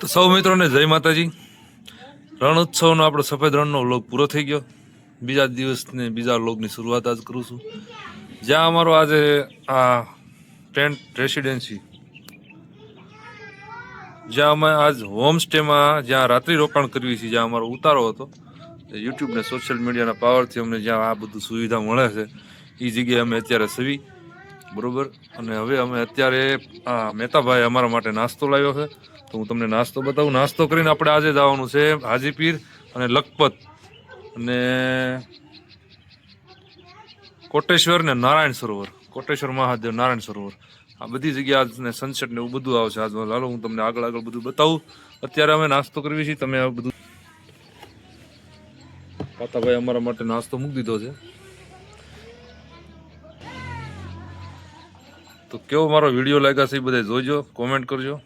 તો સૌ મિત્રોને જય માતાજી. રણ ઉત્સવનો આપણો સફેદ રણનો વ્લોગ પૂરો થઈ ગયો. બીજા દિવસને બીજા વ્લોગની શરૂઆત આજ કરું છું. જ્યાં અમારો આજે આ ટેન્ટ રેસિડેન્સી. જ્યાં અમે આજ હોમસ્ટેમાં જ્યાં રાત્રિ રોકાણ કરવી છે, જ્યાં અમારો ઉતારો હતો યુટ્યુબ ને સોશિયલ મીડિયાના પાવરથી અમને જ્યાં આ બધું સુવિધા મળે છે, એ જગ્યાએ અમે અત્યારે સવી. બરોબર? અને હવે અમે અત્યારે આ મહેતાભાઈ અમારા માટે નાસ્તો લાવ્યો છે. તો હું તમને નાસ્તો બતાવું. નાસ્તો કરીને આપણે આજે જવાનું છે હાજીપીર અને લખપત. અને કોટેશ્વર ને નારાયણ સરોવર. કોટેશ્વર મહાદેવ નારાયણ સરોવર. આ બધી જગ્યા ને સનસેટ ને એવું બધું આવશે આજ. હાલો, હું તમને આગળ આગળ બધું બતાવું. અત્યારે અમે નાસ્તો કરવી છીએ તમે આ બધું પાતાભાઈ અમારા માટે નાસ્તો મૂકી દીધો છે. તો કેવો મારો વીડિયો લાગ્યા છે એ બધા જોજો કોમેન્ટ કરજો.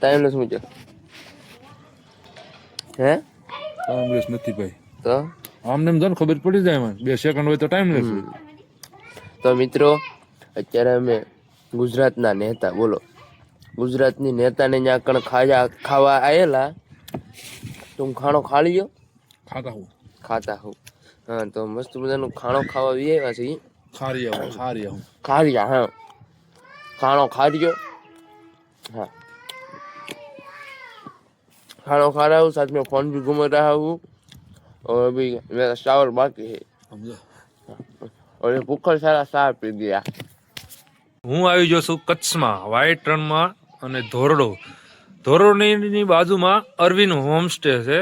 ટાઈમ નથી મૂક્યો હે? ટાઈમ નથી ભાઈ. તો? આમને એમ જો ખબર પડી જાય મને બે સેકન્ડ હોય તો ટાઈમ લેશે તો મિત્રો અત્યારે અમે ગુજરાતના નેતા બોલો. ગુજરાતની નેતાને ત્યાં કણ ખાજા ખાવા આવેલા તું ખાણો ખા લ્યો ખાતા હું. ખાતા હું. હા તો મસ્ત મજાનું ખાણો ખાવા બી આવ્યા છે ઈ. ખારી આવું ખારી આવું. ખાર્યા હા. ખાણો ખાર્યો હા. ખાણો खा रहा हूँ साथ में फोन भी घूम रहा हूँ और अभी मेरा शावर बाकी है સમજો और ये भूखल सारा साफ पी गया હું આવી ગયો છું કચ્છમાં વ્હાઈટ રણમાં અને ધોરડો ધોરડોની બાજુમાં અરવિંદ હોમસ્ટે છે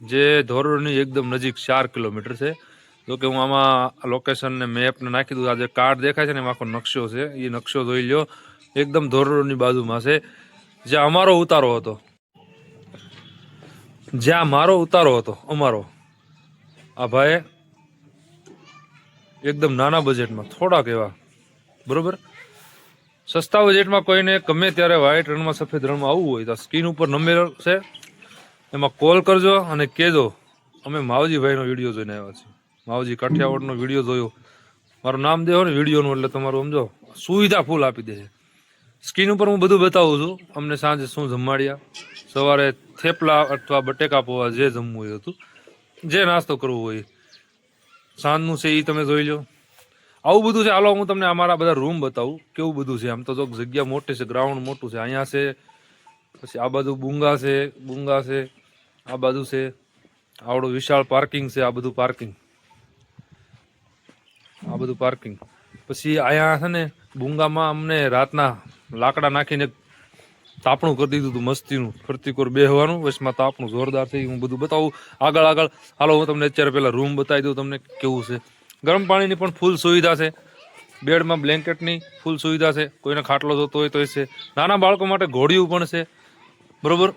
જે ધોરડોની એકદમ નજીક ચાર કિલોમીટર છે જો કે હું આમાં લોકેશન ને મેપ ને નાખી દઉં આ જે કાર્ડ દેખાય છે ને એમાં આખો નકશો છે એ નકશો જોઈ લ્યો એકદમ ધોરડોની બાજુમાં છે જ્યાં અમારો ઉતારો હતો જ્યાં મારો ઉતારો હતો, અમારો. આ ભાઈ એકદમ નાના બજેટમાં થોડાક એવા, બરોબર? સસ્તા બજેટમાં કોઈને ગમે ત્યારે વ્હાઈટ રણમાં, સફેદ રણમાં આવવું હોય તો સ્કીન ઉપર નંબર છે. એમાં કોલ કરજો અને કહેજો, અમે માવજીભાઈનો વીડિયો જોઈને આવ્યા છીએ. માવજી કાઠિયાવાડનો વીડિયો જોયો. મારું નામ દેવો ને વિડીયોનું, એટલે તમારું સમજો. સુવિધા ફૂલ આપી દે છે. સ્ક્રીન ઉપર હું બધું બતાવું છું. અમને સાંજે શું જમાડ્યા. સવારે થેપલા અથવા બટેકા પોવા જે જમવું હોય હતું. જે નાસ્તો કરવો હોય સાંજનું છે એ તમે જોઈ લો. આવું બધું છે. હાલો, હું તમને અમારા બધા રૂમ બતાવું કેવું બધું છે. આમ તો જગ્યા મોટી છે ગ્રાઉન્ડ મોટું છે. અહીંયા છે, પછી આ બાજુ બુંગા છે બુંગા છે, આ બાજુ છે. આવડું વિશાળ પાર્કિંગ છે આ બધું પાર્કિંગ આ બધું પાર્કિંગ પછી અહીંયા છે ને બુંગામાં અમને રાતના લાકડા નાખીને તાપણું કરી દીધું હતું મસ્તીનું, ફરતી કોર બેહવાનું. વચમાં તાપણું જોરદાર છે હું બધું બતાવું. આગળ આગળ. હાલો, હું તમને અત્યારે પહેલાં રૂમ બતાવી દઉં, તમને કેવું છે. ગરમ પાણીની પણ ફૂલ સુવિધા છે. બેડમાં બ્લેન્કેટની ફૂલ સુવિધા છે. કોઈને ખાટલો જોતો હોય તો છે. નાના બાળકો માટે ઘોડિયું પણ છે. બરોબર?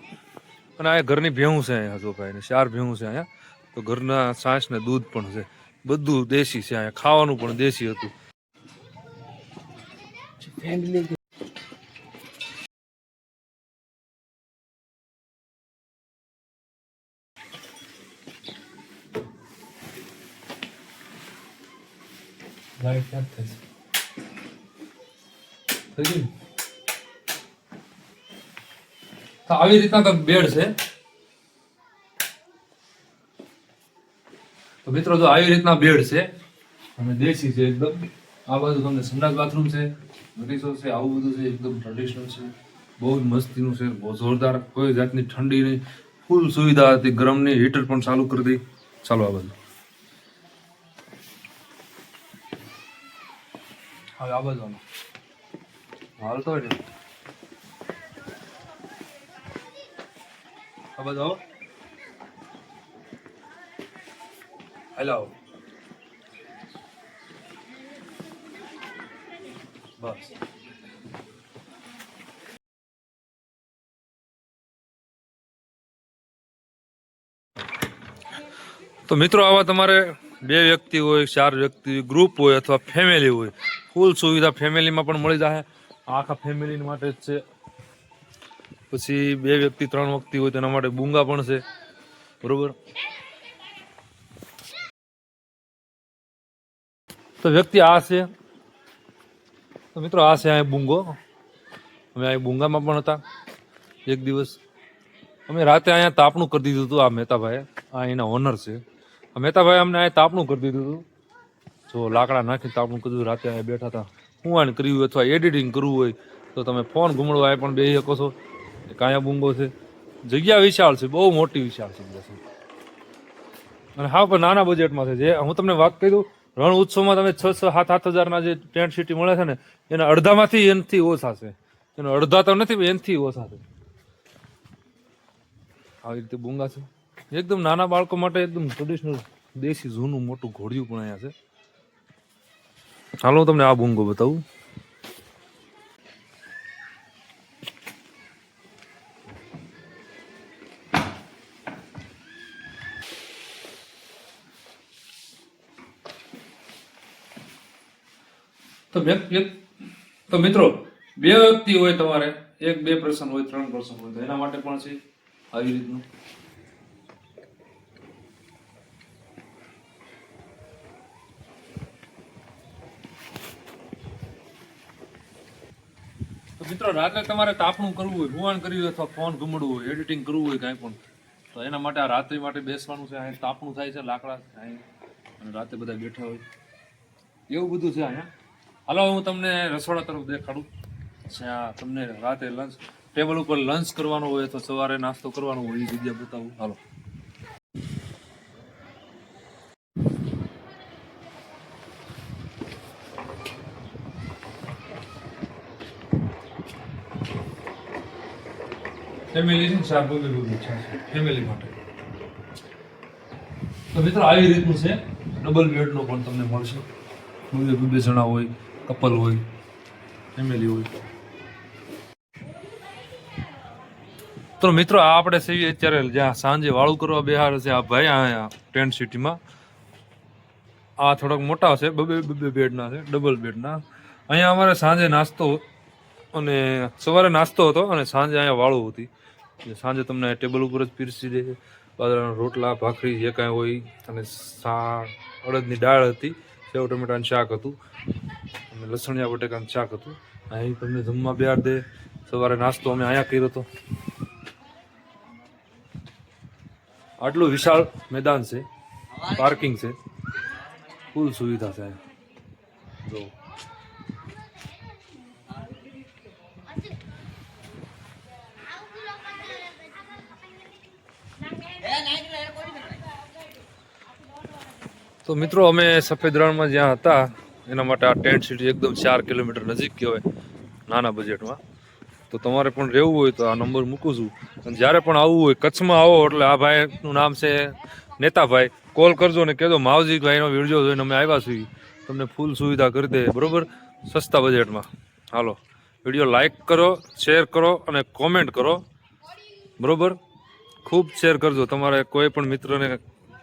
અને આ ઘરની ભેહું છે અહીંયા જો ભાઈ ચાર ભેહું છે અહીંયા. તો ઘરના સાંસ ને દૂધ પણ છે. બધું દેશી છે અહીંયા. ખાવાનું પણ દેશી હતું. ક્યાં થઈ થઈ તો આવી રીતના કંઈક બેડ છે તો મિત્રો જો આવી રીતના બેડ છે અને દેશી છે એકદમ આ બાજુ તમને સંડાસ બાથરૂમ છે બગીચો છે આવું બધું છે એકદમ ટ્રેડિશનલ છે બહુ જ મસ્તીનું છે બહુ જોરદાર કોઈ જાતની ઠંડી નહીં ફૂલ સુવિધા હતી ગરમની હીટર પણ ચાલુ કરી દઈ ચાલો આ બાજુ હવે આ બધો હાલતો જ આ બધો હેલો બસ તો મિત્રો આવા તમારે બે વ્યક્તિ હોય, ચાર વ્યક્તિ ગ્રુપ હોય અથવા ફેમિલી હોય ફૂલ સુવિધા ફેમિલીમાં પણ મળી જાય આખા ફેમિલી માટે જ છે. પછી બે વ્યક્તિ, ત્રણ વ્યક્તિ હોય તેના માટે બુંગા પણ છે. બરોબર? તો વ્યક્તિ આ છે. તો મિત્રો, આ છે આ બુંગો. અમે આ બુંગામાં પણ હતા એક દિવસ. અમે રાતે અહીંયા તાપણું કરી દીધું હતું આ મહેતાભાઈએ. આ એના ઓનર છે. મહેતાભાઈ અમને અહીંયા તાપણું કરી દીધું હતું. જો લાકડા નાખી તાપણું કીધું રાતે અહીંયા બેઠા હતા. હું આને કર્યું અથવા એડિટિંગ કરવું હોય, તો તમે ફોન ઘુમડવા પણ બેસી શકો છો. એ અહીંયા બુંગો છે. જગ્યા વિશાળ છે, બહુ મોટી વિશાળ છે અને હા, પણ નાના બજેટમાં છે. જે હું તમને વાત કરી દઉં, રણ ઉત્સવમાં તમે છ છ, સાત સાત હજારના જે ટેન્ટ સિટી મળે છે ને, એના અડધામાંથી એનથી ઓછા છે. એનો અડધા તો નથી એનથી ઓછા છે. આવી રીતે બુંગા છે. એકદમ નાના બાળકો માટે એકદમ ટ્રેડિશનલ દેશી જૂનું મોટું ઘોડિયું પણ અહીંયા છે. હાલો તમને આ ભૂંગો બતાવું. તો મિત્રો, બે વ્યક્તિ હોય તમારે, એક બે પ્રસંગ હોય, ત્રણ પ્રસંગ હોય, તો એના માટે પણ છે આવી રીતનું. મિત્રો રાત્રે તમારે તાપણું કરવું હોય, ભુવાન કરવું હોય અથવા ફોન ઘુમડવું હોય એડિટિંગ કરવું હોય કાંઈ પણ. તો એના માટે આ રાત્રિ માટે બેસવાનું છે અહીં તાપણું થાય છે, લાકડા અહીં અને રાતે બધા બેઠા હોય. એવું બધું છે અહીંયા. હાલો, હું તમને રસોડા તરફ દેખાડું. જ્યાં તમને રાતે લંચ ટેબલ ઉપર લંચ કરવાનો હોય અથવા સવારે નાસ્તો કરવાનો હોય એ જગ્યા બતાવું. હાલો. ફેમિલી છે ને બબે બબે છે. ફેમિલી માટે. તો મિત્રો, આવી રીતનું છે. ડબલ બેડનો પણ તમને મળશે. બે બે જણા હોય, કપલ હોય, ફેમિલી હોય. તો મિત્રો, આ આપણે છીએ અત્યારે જ્યાં સાંજે વાળું કરવા બિહાર છે આ ભાઈ અહીંયા ટેન્ટ સિટીમાં આ થોડાક મોટા છે, બબે બબે બેડના છે, ડબલ બેડના. અહીંયા અમારે સાંજે નાસ્તો અને સવારે નાસ્તો હતો અને સાંજે અહીંયા વાળું હતી. સાંજે તમને ટેબલ ઉપર જ પીરસી દે બાજરાના રોટલા, ભાખરી, જે કાંઈ હોય, અને સા, અડદની દાળ હતી સેવ ટમેટાનું શાક હતું, અને લસણિયા બટેકાનું શાક હતું. અહીં તમને જમવા બિહાર દે. સવારે નાસ્તો અમે અહીંયા કર્યો હતો. આટલું વિશાળ મેદાન છે. પાર્કિંગ છે. ફૂલ સુવિધા છે. જો. તો મિત્રો અમે સફેદ રણમાં જ્યાં હતા, એના માટે આ ટેન્ટ સિટી એકદમ ચાર કિલોમીટર નજીક કહેવાય નાના બજેટમાં તો તમારે પણ રહેવું હોય તો આ નંબર મૂકું છું. અને જ્યારે પણ આવવું હોય, કચ્છમાં આવો એટલે આ ભાઈનું નામ છે નેતાભાઈ. કોલ કરજો ને કહેજો, માવજીભાઈનો વીડિયો જોઈને અમે આવ્યા છીએ. તમને ફૂલ સુવિધા કરી દે, બરાબર? સસ્તા બજેટમાં હાલો વીડિયો લાઇક કરો શેર કરો અને કોમેન્ટ કરો. બરાબર? ખૂબ શેર કરજો. તમારે કોઈ પણ મિત્રને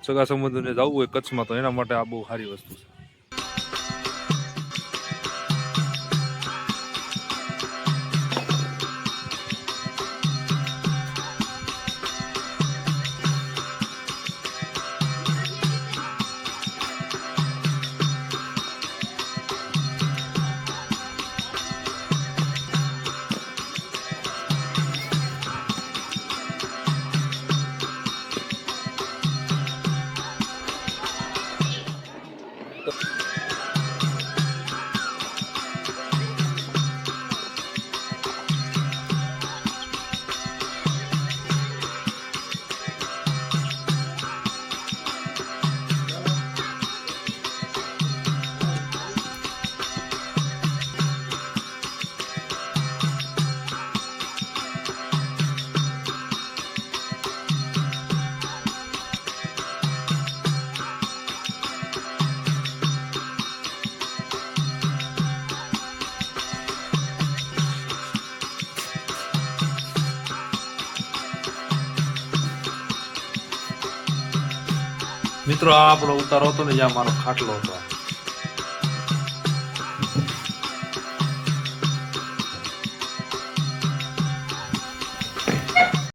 સગા સંબંધોને જવું હોય કચ્છમાં તો એના માટે આ બહુ સારી વસ્તુ છે. મિત્રો આ આપણો ઉતારો હતો ને જ્યાં મારો ખાટલો હતો.